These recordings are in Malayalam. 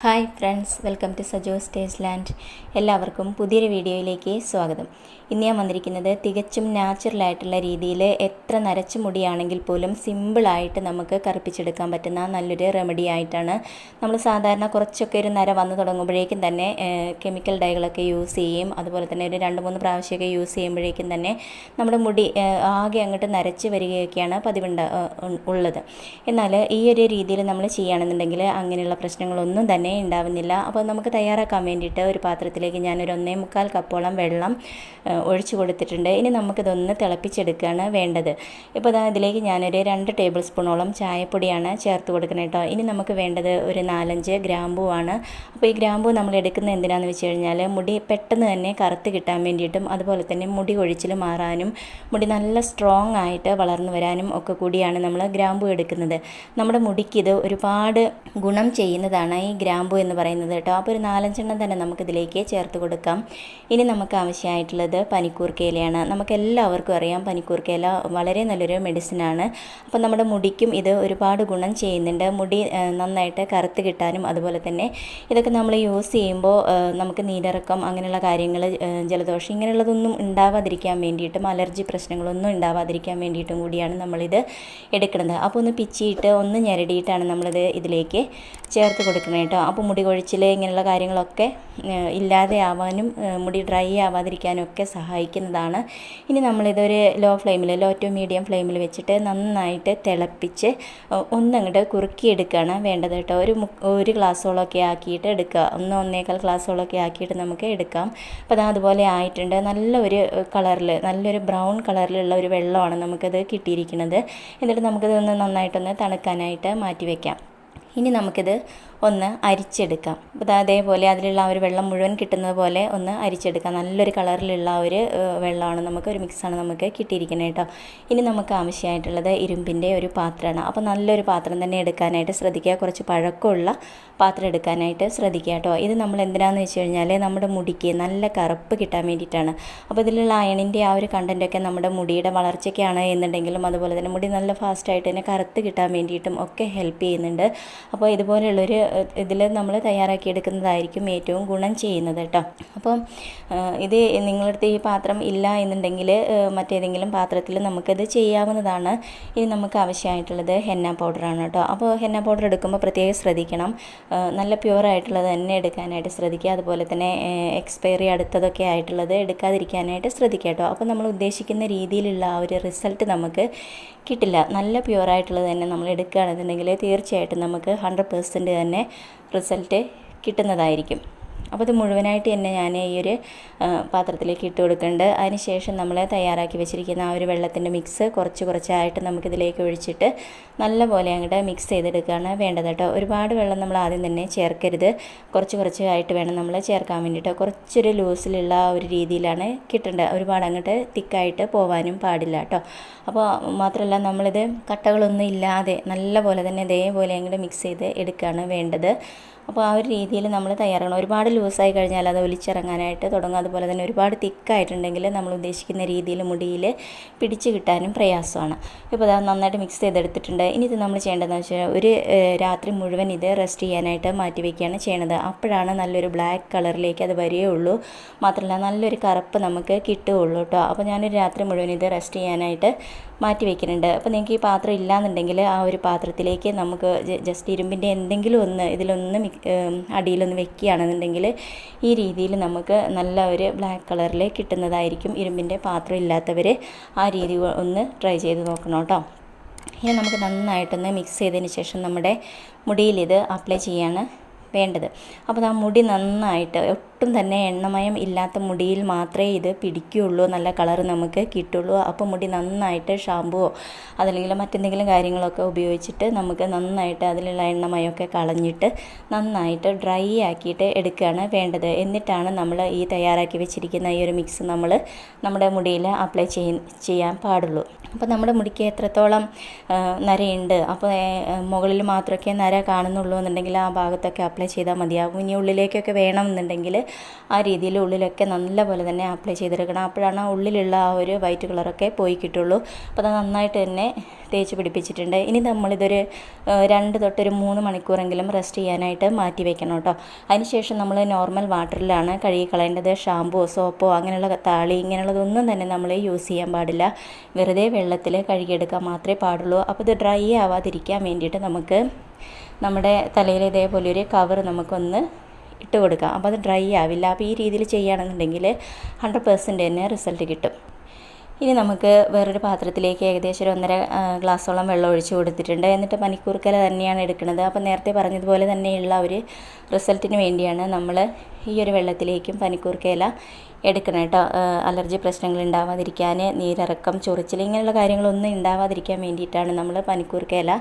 Hi friends welcome to Sajo stage land. എല്ലാവർക്കും പുതിയൊരു വീഡിയോയിലേക്ക് സ്വാഗതം. ഇന്ന് ഞാൻ വന്നിരിക്കുന്നത് തികച്ചും നാച്ചുറലായിട്ടുള്ള രീതിയിൽ എത്ര നരച്ച മുടിയാണെങ്കിൽ പോലും സിമ്പിളായിട്ട് നമുക്ക് കറുപ്പിച്ചെടുക്കാൻ പറ്റുന്ന നല്ലൊരു റെമഡി ആയിട്ടാണ്. നമ്മൾ സാധാരണ കുറച്ചൊക്കെ ഒരു നര വന്നു തുടങ്ങുമ്പോഴേക്കും തന്നെ കെമിക്കൽ ഡൈകളൊക്കെ യൂസ് ചെയ്യും അതുപോലെ തന്നെ ഒരു രണ്ട് മൂന്ന് പ്രാവശ്യമൊക്കെ യൂസ് ചെയ്യുമ്പോഴേക്കും തന്നെ നമ്മുടെ മുടി ആകെ അങ്ങോട്ട് നരച്ച് വരികയൊക്കെയാണ് പതിവുണ്ട ഉള്ളത്. എന്നാൽ ഈ ഒരു രീതിയിൽ നമ്മൾ ചെയ്യുകയാണെന്നുണ്ടെങ്കിൽ അങ്ങനെയുള്ള പ്രശ്നങ്ങളൊന്നും തന്നെ ഉണ്ടാവുന്നില്ല. അപ്പോൾ നമുക്ക് തയ്യാറാക്കാൻ വേണ്ടിയിട്ട് ഒരു പാത്രത്തിലേക്ക് ഞാനൊരു ഒന്നേ മുക്കാൽ കപ്പോളം വെള്ളം ഒഴിച്ചു കൊടുത്തിട്ടുണ്ട്. ഇനി നമുക്കിതൊന്ന് തിളപ്പിച്ചെടുക്കുകയാണ് വേണ്ടത്. ഇപ്പോൾ ദാ ഇതിലേക്ക് ഞാനൊരു രണ്ട് ടേബിൾ സ്പൂണോളം ചായപ്പൊടിയാണ് ചേർത്ത് കൊടുക്കുന്നത് കേട്ടോ. ഇനി നമുക്ക് വേണ്ടത് ഒരു നാലഞ്ച് ഗ്രാമ്പുവാണ് അപ്പോൾ ഈ ഗ്രാമ്പു നമ്മൾ എടുക്കുന്നത് എന്തിനാണെന്ന് വെച്ച് കഴിഞ്ഞാൽ മുടി പെട്ടെന്ന് തന്നെ കറുത്ത് കിട്ടാൻ വേണ്ടിയിട്ടും അതുപോലെ തന്നെ മുടി കൊഴിച്ചിൽ മാറാനും മുടി നല്ല സ്ട്രോങ് ആയിട്ട് വളർന്നു വരാനും ഒക്കെ കൂടിയാണ് നമ്മൾ ഗ്രാമ്പു എടുക്കുന്നത്. നമ്മുടെ മുടിക്ക് ഇത് ഒരുപാട് ഗുണം ചെയ്യുന്നതാണ് ഈ ഗ്രാമ്പു എന്ന് പറയുന്നത് കേട്ടോ. അപ്പോൾ ഒരു നാലഞ്ചെണ്ണം തന്നെ നമുക്കിതിലേക്ക് ചേർത്ത് കൊടുക്കാം. ഇനി നമുക്ക് ആവശ്യമായിട്ടുള്ളത് പനിക്കൂർക്കയിലയാണ് നമുക്ക് എല്ലാവർക്കും അറിയാം പനിക്കൂർക്കയില വളരെ നല്ലൊരു മെഡിസിനാണ് അപ്പോൾ നമ്മുടെ മുടിക്കും ഇത് ഒരുപാട് ഗുണം ചെയ്യുന്നുണ്ട്. മുടി നന്നായിട്ട് കറുത്ത് കിട്ടാനും അതുപോലെ തന്നെ ഇതൊക്കെ നമ്മൾ യൂസ് ചെയ്യുമ്പോൾ നമുക്ക് നീരിറക്കം അങ്ങനെയുള്ള കാര്യങ്ങൾ ജലദോഷം ഇങ്ങനെയുള്ളതൊന്നും ഉണ്ടാവാതിരിക്കാൻ വേണ്ടിയിട്ടും അലർജി പ്രശ്നങ്ങളൊന്നും ഉണ്ടാവാതിരിക്കാൻ വേണ്ടിയിട്ടും കൂടിയാണ് നമ്മളിത് എടുക്കുന്നത്. അപ്പോൾ ഒന്ന് പിച്ചിയിട്ട് ഒന്ന് ഞെരടിയിട്ടാണ് നമ്മളിത് ഇതിലേക്ക് ചേർത്ത് കൊടുക്കുന്നത് കേട്ടോ. അപ്പോൾ മുടി കൊഴിച്ചിൽ ഇങ്ങനെയുള്ള കാര്യങ്ങളൊക്കെ ഇല്ലാതെ ആവാനും മുടി ഡ്രൈ ആവാതിരിക്കാനും ഒക്കെ സഹായിക്കുന്നതാണ്. ഇനി നമ്മളിതൊരു ലോ ഫ്ലെയിമിൽ ലോ ടു മീഡിയം ഫ്ലെയിമിൽ വെച്ചിട്ട് നന്നായിട്ട് തിളപ്പിച്ച് ഒന്നങ്ങോട്ട് കുറുക്കിയെടുക്കുകയാണ് വേണ്ടത് കേട്ടോ. ഒരു ഒരു ഗ്ലാസ്സോളമൊക്കെ ആക്കിയിട്ട് എടുക്കുക. ഒന്ന് ഒന്നേക്കാൽ ഗ്ലാസ്സോളമൊക്കെ ആക്കിയിട്ട് നമുക്ക് എടുക്കാം. അപ്പോൾ അത് അതുപോലെ ആയിട്ടുണ്ട്. നല്ലൊരു കളറിൽ നല്ലൊരു ബ്രൗൺ കളറിലുള്ള ഒരു വെള്ളമാണ് നമുക്കത് കിട്ടിയിരിക്കുന്നത്. എന്നിട്ട് നമുക്കത് ഒന്ന് നന്നായിട്ടൊന്ന് തണുക്കാനായിട്ട് മാറ്റി വയ്ക്കാം ഇനി നമുക്കിത് ഒന്ന് അരിച്ചെടുക്കാം. അപ്പോൾ അതേപോലെ അതിലുള്ള ആ ഒരു വെള്ളം മുഴുവൻ കിട്ടുന്നത് പോലെ ഒന്ന് അരിച്ചെടുക്കാം. നല്ലൊരു കളറിലുള്ള ഒരു വെള്ളമാണ് നമുക്ക് ഒരു മിക്സാണ് നമുക്ക് കിട്ടിയിരിക്കുന്നത് കേട്ടോ ഇനി നമുക്ക് ആവശ്യമായിട്ടുള്ളത് ഇരുമ്പിന്റെ ഒരു പാത്രമാണ്. അപ്പോൾ നല്ലൊരു പാത്രം തന്നെ എടുക്കാനായിട്ട് ശ്രദ്ധിക്കുക. കുറച്ച് പഴക്കമുള്ള പാത്രം എടുക്കാനായിട്ട് ശ്രദ്ധിക്കുക കേട്ടോ ഇത് നമ്മൾ എന്തിനാണെന്ന് വെച്ച് കഴിഞ്ഞാൽ നമ്മുടെ മുടിക്ക് നല്ല കറുപ്പ് കിട്ടാൻ വേണ്ടിയിട്ടാണ്. അപ്പോൾ ഇതിലുള്ള അയണിന്റെ ആ ഒരു കണ്ടന്റൊക്കെ നമ്മുടെ മുടിയുടെ വളർച്ചയ്ക്കാണ് എന്നുണ്ടെങ്കിലും അതുപോലെ തന്നെ മുടി നല്ല ഫാസ്റ്റായിട്ട് തന്നെ കറുത്ത് കിട്ടാൻ വേണ്ടിയിട്ടും ഒക്കെ ഹെൽപ്പ് ചെയ്യുന്നുണ്ട്. അപ്പോൾ ഇതുപോലെയുള്ളൊരു ഇതിൽ നമ്മൾ തയ്യാറാക്കിയെടുക്കുന്നതായിരിക്കും ഏറ്റവും ഗുണം ചെയ്യുന്നത് കേട്ടോ. അപ്പം ഇത് നിങ്ങളടുത്ത് ഈ പാത്രം ഇല്ല എന്നുണ്ടെങ്കിൽ മറ്റേതെങ്കിലും പാത്രത്തിൽ നമുക്കത് ചെയ്യാവുന്നതാണ്. ഇനി നമുക്ക് ആവശ്യമായിട്ടുള്ളത് ഹെന്ന പൗഡറാണ് കേട്ടോ. അപ്പോൾ ഹെന്ന പൗഡർ എടുക്കുമ്പോൾ പ്രത്യേകം ശ്രദ്ധിക്കണം. നല്ല പ്യുവറായിട്ടുള്ളത് തന്നെ എടുക്കാനായിട്ട് ശ്രദ്ധിക്കുക. അതുപോലെ തന്നെ എക്സ്പയറി അടുത്തതൊക്കെ ആയിട്ടുള്ളത് എടുക്കാതിരിക്കാനായിട്ട് ശ്രദ്ധിക്കുക കേട്ടോ. അപ്പോൾ നമ്മൾ ഉദ്ദേശിക്കുന്ന രീതിയിലുള്ള ആ ഒരു റിസൾട്ട് നമുക്ക് കിട്ടില്ല. നല്ല പ്യുവറായിട്ടുള്ളത് തന്നെ നമ്മൾ എടുക്കുകയാണെന്നുണ്ടെങ്കിൽ തീർച്ചയായിട്ടും നമുക്ക് ഹൺഡ്രഡ് പേഴ്സന്റ് തന്നെ റിസൾട്ട് കിട്ടുന്നതായിരിക്കും. അപ്പോൾ ഇത് മുഴുവനായിട്ട് തന്നെ ഞാൻ ഈ ഒരു പാത്രത്തിലേക്ക് ഇട്ട് കൊടുക്കുന്നുണ്ട്. അതിനുശേഷം നമ്മൾ തയ്യാറാക്കി വെച്ചിരിക്കുന്ന ആ ഒരു വെള്ളത്തിന്റെ മിക്സ് കുറച്ച് കുറച്ചായിട്ട് നമുക്കിതിലേക്ക് ഒഴിച്ചിട്ട് നല്ലപോലെ അങ്ങോട്ട് മിക്സ് ചെയ്തെടുക്കുകയാണ് വേണ്ടത് കേട്ടോ. ഒരുപാട് വെള്ളം നമ്മൾ ആദ്യം തന്നെ ചേർക്കരുത്. കുറച്ച് കുറച്ചായിട്ട് വേണം നമ്മൾ ചേർക്കാൻ വേണ്ടിയിട്ട്. കുറച്ചൊരു ലൂസിലുള്ള ആ ഒരു രീതിയിലാണ് കിട്ടേണ്ടത്. ഒരുപാട് അങ്ങോട്ട് തിക്കായിട്ട് പോവാനും പാടില്ല കേട്ടോ. അപ്പോൾ മാത്രമല്ല നമ്മളിത് കട്ടകളൊന്നും ഇല്ലാതെ നല്ലപോലെ തന്നെ ഇതേപോലെ അങ്ങോട്ട് മിക്സ് ചെയ്ത് എടുക്കുകയാണ് വേണ്ടത്. അപ്പോൾ ആ ഒരു രീതിയിൽ നമ്മൾ തയ്യാറാണ് ഒരുപാട് ലൂസായി കഴിഞ്ഞാൽ അത് ഒലിച്ചിറങ്ങാനായിട്ട് തുടങ്ങും. അതുപോലെ തന്നെ ഒരുപാട് തിക്കായിട്ടുണ്ടെങ്കിൽ നമ്മൾ ഉദ്ദേശിക്കുന്ന രീതിയിൽ മുടിയിൽ പിടിച്ച് കിട്ടാനും പ്രയാസമാണ്. ഇപ്പോൾ അത് നന്നായിട്ട് മിക്സ് ചെയ്തെടുത്തിട്ടുണ്ട്. ഇനി ഇത് നമ്മൾ ചെയ്യേണ്ടതെന്ന് വെച്ചാൽ ഒരു രാത്രി മുഴുവൻ ഇത് റെസ്റ്റ് ചെയ്യാനായിട്ട് മാറ്റി വയ്ക്കുകയാണ് ചെയ്യണത്. അപ്പോഴാണ് നല്ലൊരു ബ്ലാക്ക് കളറിലേക്ക് അത് വരികയുള്ളൂ. മാത്രമല്ല നല്ലൊരു കറുപ്പ് നമുക്ക് കിട്ടുകയുള്ളൂ കേട്ടോ. അപ്പോൾ ഞാനൊരു രാത്രി മുഴുവൻ ഇത് റെസ്റ്റ് ചെയ്യാനായിട്ട് മാറ്റി വയ്ക്കുന്നുണ്ട്. അപ്പോൾ നിങ്ങൾക്ക് ഈ പാത്രം ഇല്ലാന്നുണ്ടെങ്കിൽ ആ ഒരു പാത്രത്തിലേക്ക് നമുക്ക് ജസ്റ്റ് ഇരുമ്പിന്റെ എന്തെങ്കിലും ഒന്ന് ഇതിലൊന്ന് അടിയിലൊന്ന് വെക്കുകയാണെന്നുണ്ടെങ്കിൽ ഈ രീതിയിൽ നമുക്ക് നല്ല ഒരു ബ്ലാക്ക് കളറിൽ കിട്ടുന്നതായിരിക്കും ഇരുമ്പിന്റെ പാത്രം ഇല്ലാത്തവർ ആ രീതി ഒന്ന് ട്രൈ ചെയ്ത് നോക്കണം കേട്ടോ. ഇനി നമുക്ക് നന്നായിട്ടൊന്ന് മിക്സ് ചെയ്തതിന് ശേഷം നമ്മുടെ മുടിയിൽ ഇത് അപ്ലൈ ചെയ്യാണ് വേണ്ടത്. അപ്പോൾ ആ മുടി നന്നായിട്ട് ഒട്ടും തന്നെ എണ്ണമയം ഇല്ലാത്ത മുടിയിൽ മാത്രമേ ഇത് പിടിക്കുകയുള്ളൂ നല്ല കളർ നമുക്ക് കിട്ടുള്ളൂ. അപ്പോൾ മുടി നന്നായിട്ട് ഷാമ്പുവോ അതല്ലെങ്കിൽ മറ്റെന്തെങ്കിലും കാര്യങ്ങളൊക്കെ ഉപയോഗിച്ചിട്ട് നമുക്ക് നന്നായിട്ട് അതിലുള്ള എണ്ണമയമൊക്കെ കളഞ്ഞിട്ട് നന്നായിട്ട് ഡ്രൈ ആക്കിയിട്ട് എടുക്കുകയാണ് വേണ്ടത്. എന്നിട്ടാണ് നമ്മൾ ഈ തയ്യാറാക്കി വെച്ചിരിക്കുന്ന ഈ ഒരു മിക്സ് നമ്മൾ നമ്മുടെ മുടിയിൽ അപ്ലൈ ചെയ്യ ചെയ്യാൻ പാടുള്ളൂ. അപ്പോൾ നമ്മുടെ മുടിക്ക് എത്രത്തോളം നരയുണ്ട് അപ്പോൾ മുകളിൽ മാത്രമൊക്കെ നര കാണുന്നുള്ളൂ എന്നുണ്ടെങ്കിൽ ആ ഭാഗത്തൊക്കെ അപ്ലൈ ചെയ്താൽ മതിയാകും ഇനി ഉള്ളിലേക്കൊക്കെ വേണമെന്നുണ്ടെങ്കിൽ ആ രീതിയിൽ ഉള്ളിലൊക്കെ നല്ല പോലെ തന്നെ അപ്ലൈ ചെയ്തെടുക്കണം. അപ്പോഴാണ് ഉള്ളിലുള്ള ആ ഒരു വൈറ്റ് കളറൊക്കെ പോയി കിട്ടുള്ളൂ. അപ്പോൾ അത് നന്നായിട്ട് തന്നെ തേച്ച് പിടിപ്പിച്ചിട്ടുണ്ട്. ഇനി നമ്മളിതൊരു രണ്ട് തൊട്ടൊരു മൂന്ന് മണിക്കൂറെങ്കിലും റെസ്റ്റ് ചെയ്യാനായിട്ട് മാറ്റി വെക്കണം കേട്ടോ. അതിനുശേഷം നമ്മൾ നോർമൽ വാട്ടറിലാണ് കഴുകി കളയേണ്ടത്. ഷാമ്പുവോ സോപ്പോ അങ്ങനെയുള്ള താളി ഇങ്ങനെയുള്ളതൊന്നും തന്നെ നമ്മൾ യൂസ് ചെയ്യാൻ പാടില്ല. വെറുതെ വെള്ളത്തിൽ കഴുകിയെടുക്കാൻ മാത്രമേ പാടുള്ളൂ. അപ്പോൾ ഇത് ഡ്രൈ ആവാതിരിക്കാൻ വേണ്ടിയിട്ട് നമുക്ക് നമ്മുടെ തലയിൽ ഇതേപോലെ ഒരു കവർ നമുക്കൊന്ന് ഇട്ട് കൊടുക്കാം. അപ്പോൾ അത് ഡ്രൈ ആവില്ല. അപ്പോൾ ഈ രീതിയിൽ ചെയ്യുകയാണെന്നുണ്ടെങ്കിൽ ഹൺഡ്രഡ് പെർസെന്റ് തന്നെ റിസൾട്ട് കിട്ടും. ഇനി നമുക്ക് വേറൊരു പാത്രത്തിലേക്ക് ഏകദേശം ഒരു ഒന്നര ഗ്ലാസ്സോളം വെള്ളം ഒഴിച്ച് കൊടുത്തിട്ടുണ്ട്. എന്നിട്ട് പനിക്കൂർക്കല തന്നെയാണ് എടുക്കുന്നത്. അപ്പോൾ നേരത്തെ പറഞ്ഞതുപോലെ തന്നെയുള്ള ഒരു റിസൾട്ടിന് വേണ്ടിയാണ് നമ്മൾ ഈ ഒരു വെള്ളത്തിലേക്കും പനിക്കൂർക്കയില എടുക്കണം കേട്ടോ. അലർജി പ്രശ്നങ്ങൾ ഉണ്ടാവാതിരിക്കാൻ നീരിറക്കം ചൊറിച്ചിൽ ഇങ്ങനെയുള്ള കാര്യങ്ങളൊന്നും ഉണ്ടാവാതിരിക്കാൻ വേണ്ടിയിട്ടാണ് നമ്മൾ പനിക്കൂർക്കയില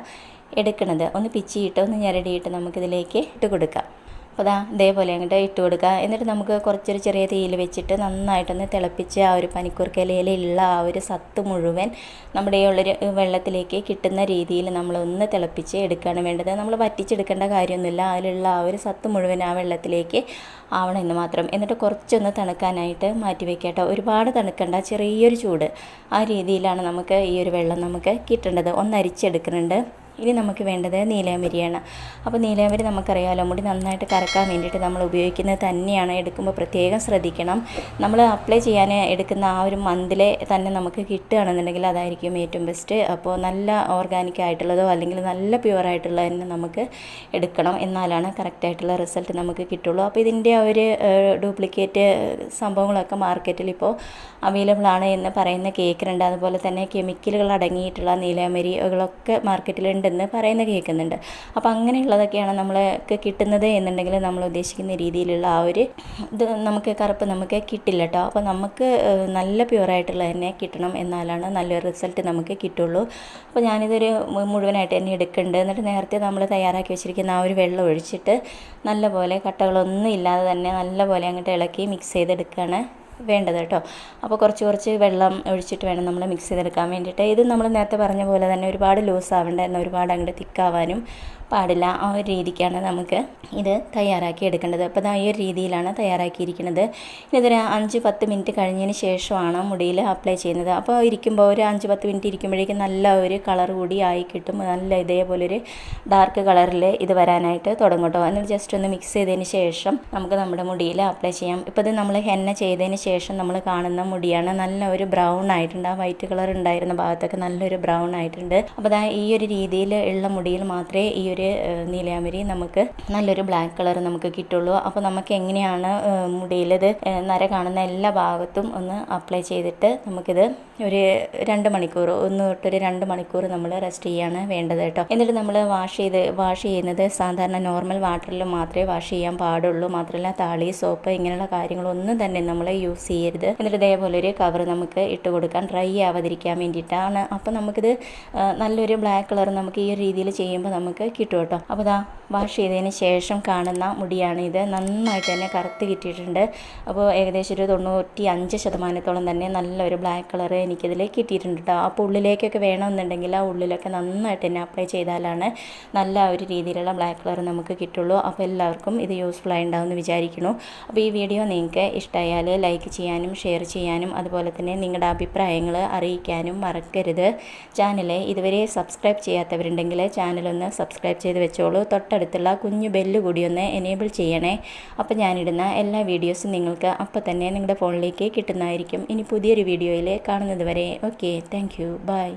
എടുക്കുന്നത്. ഒന്ന് പിച്ചിയിട്ട് ഒന്ന് ഞെരടിയിട്ട് നമുക്കിതിലേക്ക് ഇട്ട് കൊടുക്കാം. അപ്പോൾ അതാ ഇതേപോലെ അങ്ങോട്ട് ഇട്ട് കൊടുക്കുക. എന്നിട്ട് നമുക്ക് കുറച്ചൊരു ചെറിയ തീയിൽ വെച്ചിട്ട് നന്നായിട്ടൊന്ന് തിളപ്പിച്ച് ആ ഒരു പനിക്കൂർക്കയിലയിലുള്ള ആ ഒരു സത്ത് മുഴുവൻ നമ്മുടെ ഉള്ളൊരു വെള്ളത്തിലേക്ക് കിട്ടുന്ന രീതിയിൽ നമ്മളൊന്ന് തിളപ്പിച്ച് എടുക്കുകയാണ് വേണ്ടത്. നമ്മൾ വറ്റിച്ചെടുക്കേണ്ട കാര്യമൊന്നുമില്ല. അതിലുള്ള ആ ഒരു സത്ത് മുഴുവൻ ആ വെള്ളത്തിലേക്ക് ആവണം എന്ന് മാത്രം. എന്നിട്ട് കുറച്ചൊന്ന് തണുക്കാനായിട്ട് മാറ്റി വെക്കട്ടോ ഒരുപാട് തണുക്കണ്ട. ചെറിയൊരു ചൂട്. ആ രീതിയിലാണ് നമുക്ക് ഈ ഒരു വെള്ളം നമുക്ക് കിട്ടേണ്ടത്. ഒന്ന് അരിച്ചെടുക്കുന്നുണ്ട്. ഇനി നമുക്ക് വേണ്ടത് നീലാമരിയാണ് അപ്പോൾ നീലാമരി നമുക്കറിയാമല്ലോ മുടി നന്നായിട്ട് കറക്കാൻ വേണ്ടിയിട്ട് നമ്മൾ ഉപയോഗിക്കുന്നത് തന്നെയാണ്. എടുക്കുമ്പോൾ പ്രത്യേകം ശ്രദ്ധിക്കണം. നമ്മൾ അപ്ലൈ ചെയ്യാൻ എടുക്കുന്ന ആ ഒരു മന്തിലെ തന്നെ നമുക്ക് കിട്ടുകയാണെന്നുണ്ടെങ്കിൽ അതായിരിക്കും ഏറ്റവും ബെസ്റ്റ് അപ്പോൾ നല്ല ഓർഗാനിക് ആയിട്ടുള്ളതോ അല്ലെങ്കിൽ നല്ല പ്യുവറായിട്ടുള്ളത് തന്നെ നമുക്ക് എടുക്കണം. എന്നാലാണ് കറക്റ്റായിട്ടുള്ള റിസൾട്ട് നമുക്ക് കിട്ടുള്ളൂ. അപ്പോൾ ഇതിന്റെ ഒരു ഡ്യൂപ്ലിക്കേറ്റ് സംഭവങ്ങളൊക്കെ മാർക്കറ്റിൽ ഇപ്പോൾ അവൈലബിൾ ആണ് എന്ന് പറയുന്ന കേക്കുന്നുണ്ട് അതുപോലെ തന്നെ കെമിക്കലുകൾ അടങ്ങിയിട്ടുള്ള നീലാമരികളൊക്കെ മാർക്കറ്റിലുണ്ടെന്ന് പറയുന്നത് കേൾക്കുന്നുണ്ട്. അപ്പോൾ അങ്ങനെയുള്ളതൊക്കെയാണ് നമ്മൾക്ക് കിട്ടുന്നത് എന്നുണ്ടെങ്കിൽ നമ്മൾ ഉദ്ദേശിക്കുന്ന രീതിയിലുള്ള ആ ഒരു ഇത് നമുക്ക് കറുപ്പ് നമുക്ക് കിട്ടില്ല കേട്ടോ അപ്പോൾ നമുക്ക് നല്ല പ്യുവറായിട്ടുള്ള തന്നെ കിട്ടണം എന്നാലാണ് നല്ലൊരു റിസൾട്ട് നമുക്ക് കിട്ടുള്ളൂ. അപ്പോൾ ഞാനിതൊരു മുഴുവനായിട്ട് തന്നെ എടുക്കുന്നുണ്ട്. എന്നിട്ട് നേരത്തെ നമ്മൾ തയ്യാറാക്കി വെച്ചിരിക്കുന്ന ആ ഒരു വെള്ളം ഒഴിച്ചിട്ട് നല്ലപോലെ കട്ടകളൊന്നും ഇല്ലാതെ തന്നെ നല്ലപോലെ അങ്ങോട്ട് ഇളക്കി മിക്സ് ചെയ്തെടുക്കുകയാണ്. വേണ്ടത് കേട്ടോ. അപ്പോൾ കുറച്ച് കുറച്ച് വെള്ളം ഒഴിച്ചിട്ട് വേണം നമ്മൾ മിക്സ് ചെയ്തെടുക്കാൻ വേണ്ടിയിട്ട്. ഇത് നമ്മൾ നേരത്തെ പറഞ്ഞ പോലെ തന്നെ ഒരുപാട് ലൂസ് ആവേണ്ട എന്നാൽ ഒരുപാട് അങ്ങോട്ട് തിക്കാവാനും പാടില്ല ആ ഒരു രീതിക്കാണ് നമുക്ക് ഇത് തയ്യാറാക്കി എടുക്കേണ്ടത്. അപ്പോൾ ഈ ഒരു രീതിയിലാണ് തയ്യാറാക്കിയിരിക്കുന്നത്. ഇതൊരു അഞ്ച് പത്ത് മിനിറ്റ് കഴിഞ്ഞതിന് ശേഷമാണ് മുടിയിൽ അപ്ലൈ ചെയ്യുന്നത്. അപ്പോൾ ഇരിക്കുമ്പോൾ ഒരു അഞ്ച് പത്ത് മിനിറ്റ് ഇരിക്കുമ്പോഴേക്കും നല്ല ഒരു കളർ കൂടി ആയി കിട്ടും. നല്ല ഇതേപോലൊരു ഡാർക്ക് കളറിൽ ഇത് വരാനായിട്ട് തുടങ്ങും കേട്ടോ എന്നിട്ട് ജസ്റ്റ് ഒന്ന് മിക്സ് ചെയ്തതിന് ശേഷം നമുക്ക് നമ്മുടെ മുടിയിൽ അപ്ലൈ ചെയ്യാം. ഇപ്പോൾ ഇത് നമ്മൾ ഹെന്ന ചെയ്തതിന് ശേഷം നമ്മൾ കാണുന്ന മുടിയാണ്. നല്ല ഒരു ബ്രൗൺ ആയിട്ടുണ്ട്. ആ വൈറ്റ് കളർ ഉണ്ടായിരുന്ന ഭാഗത്തൊക്കെ നല്ലൊരു ബ്രൗൺ ആയിട്ടുണ്ട്. അപ്പോൾ അതാ ഈ ഒരു രീതിയിൽ ഉള്ള മുടിയിൽ മാത്രമേ ഈ ഒരു നീലയാമരി നമുക്ക് നല്ലൊരു ബ്ലാക്ക് കളർ നമുക്ക് കിട്ടുള്ളൂ. അപ്പോൾ നമുക്ക് എങ്ങനെയാണ് മുടിയിലത് നര കാണുന്ന എല്ലാ ഭാഗത്തും ഒന്ന് അപ്ലൈ ചെയ്തിട്ട് നമുക്കിത് ഒരു രണ്ട് മണിക്കൂർ ഒന്ന് തൊട്ടൊരു രണ്ട് മണിക്കൂർ നമ്മൾ റെസ്റ്റ് ചെയ്യാണ് വേണ്ടത് കേട്ടോ. എന്നിട്ട് നമ്മൾ വാഷ് ചെയ്ത് വാഷ് ചെയ്യുന്നത് സാധാരണ നോർമൽ വാട്ടറിൽ മാത്രമേ വാഷ് ചെയ്യാൻ പാടുള്ളൂ. മാത്രമല്ല താളി സോപ്പ് ഇങ്ങനെയുള്ള കാര്യങ്ങളൊന്നും തന്നെ നമ്മൾ യൂസ് ചെയ്യരുത്. എന്നിട്ട് ഇതേപോലെ ഒരു കവർ നമുക്ക് ഇട്ട് കൊടുക്കാൻ ഡ്രൈ ആവാതിരിക്കാൻ വേണ്ടിയിട്ടാണ്. അപ്പോൾ നമുക്കിത് നല്ലൊരു ബ്ലാക്ക് കളർ നമുക്ക് ഈ ഒരു രീതിയിൽ ചെയ്യുമ്പോൾ നമുക്ക് കിട്ടും കേട്ടോ. അപ്പോൾ ഇതാ വാഷ് ചെയ്തതിന് ശേഷം കാണുന്ന മുടിയാണ് ഇത്. നന്നായിട്ട് തന്നെ കറുത്ത് കിട്ടിയിട്ടുണ്ട്. അപ്പോൾ ഏകദേശം ഒരു തൊണ്ണൂറ്റി അഞ്ച് ശതമാനത്തോളം തന്നെ നല്ലൊരു ബ്ലാക്ക് കളർ എനിക്കിതിൽ കിട്ടിയിട്ടുണ്ട് കേട്ടോ. അപ്പോൾ ഉള്ളിലേക്കൊക്കെ വേണമെന്നുണ്ടെങ്കിൽ ആ ഉള്ളിലൊക്കെ നന്നായിട്ട് തന്നെ അപ്ലൈ ചെയ്താലാണ് നല്ല ഒരു രീതിയിലുള്ള ബ്ലാക്ക് കളർ നമുക്ക് കിട്ടുള്ളൂ. അപ്പോൾ എല്ലാവർക്കും ഇത് യൂസ്ഫുൾ ആയി ഉണ്ടാവുമെന്ന് വിചാരിക്കുന്നു. അപ്പോൾ ഈ വീഡിയോ നിങ്ങൾക്ക് ഇഷ്ടമായാൽ ലൈക്ക് ചെയ്യാനും ഷെയർ ചെയ്യാനും അതുപോലെ തന്നെ നിങ്ങളുടെ അഭിപ്രായങ്ങൾ അറിയിക്കാനും മറക്കരുത്. ചാനൽ ഇതുവരെ സബ്സ്ക്രൈബ് ചെയ്യാത്തവരുണ്ടെങ്കിൽ ചാനലൊന്ന് സബ്സ്ക്രൈബ് ചെയ്ത് വെച്ചോളൂ. തൊട്ടടുത്തുള്ള കുഞ്ഞു ബെല്ല് കൂടി ഒന്ന് എനേബിൾ ചെയ്യണേ. അപ്പോൾ ഞാനിടുന്ന എല്ലാ വീഡിയോസും നിങ്ങൾക്ക് അപ്പോൾ തന്നെ നിങ്ങളുടെ ഫോണിലേക്ക് കിട്ടുന്നതായിരിക്കും. ഇനി പുതിയൊരു വീഡിയോയിൽ കാണുന്നത് വരെ. Okay thank you by